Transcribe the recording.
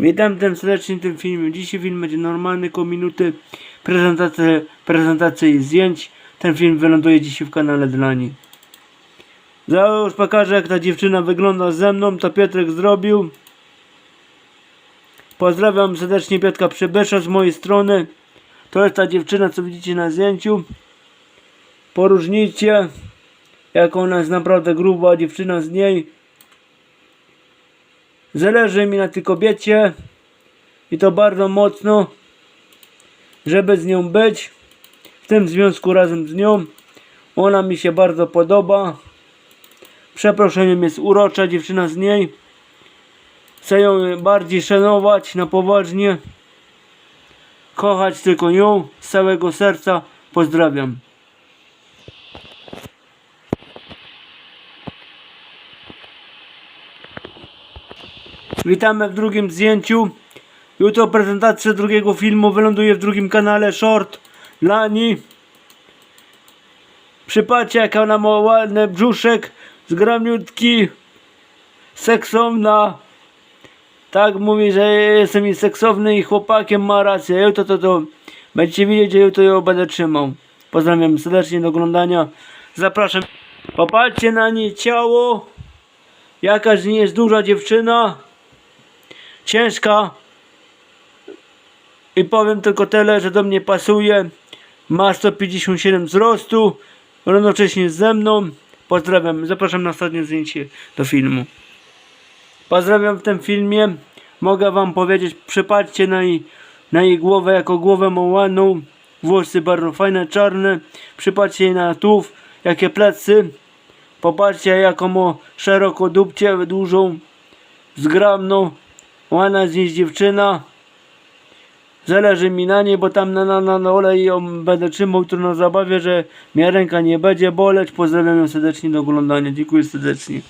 Witam ten serdecznie tym filmie. Dzisiaj film będzie normalny, koło minuty. Prezentacja, prezentacja i zdjęć. Ten film wyląduje dzisiaj w kanale dla niej. Już pokażę jak ta dziewczyna wygląda ze mną. To Piotrek zrobił. Pozdrawiam serdecznie Piotka Przybysza z mojej strony. To jest ta dziewczyna co widzicie na zdjęciu. Poróżnijcie jak ona jest naprawdę gruba dziewczyna z niej. Zależy mi na tej kobiecie i to bardzo mocno, żeby z nią być, w tym związku razem z nią. Ona mi się bardzo podoba. Przeproszeniem jest urocza dziewczyna z niej. Chcę ją bardziej szanować na poważnie. Kochać tylko ją z całego serca. Pozdrawiam. Witamy w drugim zdjęciu. Jutro prezentacja drugiego filmu wyląduje w drugim kanale Short Lani. Przypatrzcie jak ona ma ładny brzuszek, zgramiutki, seksowna. Tak mówi, że jestem i seksowny i chłopakiem ma rację. Jutro to, to będziecie widzieć, że jutro ją będę trzymał. Pozdrawiam serdecznie do oglądania. Zapraszam. Popatrzcie na niej ciało. Jakaż nie jest duża dziewczyna ciężka. I powiem tylko tyle, że do mnie pasuje. Ma 157 wzrostu. Równocześnie ze mną. Pozdrawiam, zapraszam na ostatnie zdjęcie do filmu. Pozdrawiam w tym filmie. Mogę wam powiedzieć, przypatrzcie na jej, na jej głowę jako głowę ma ładną włosy bardzo fajne, czarne. Przypatrzcie jej na tułów, jakie plecy. Popatrzcie jaką ma szeroko dupcie dużą zgrabną Ładna jest dziś dziewczyna. Zależy mi na niej, bo tam na, na, na dole ją będę trzymał tu na zabawie, że mnie ręka nie będzie boleć. Pozdrawiam ją serdecznie do oglądania. Dziękuję serdecznie.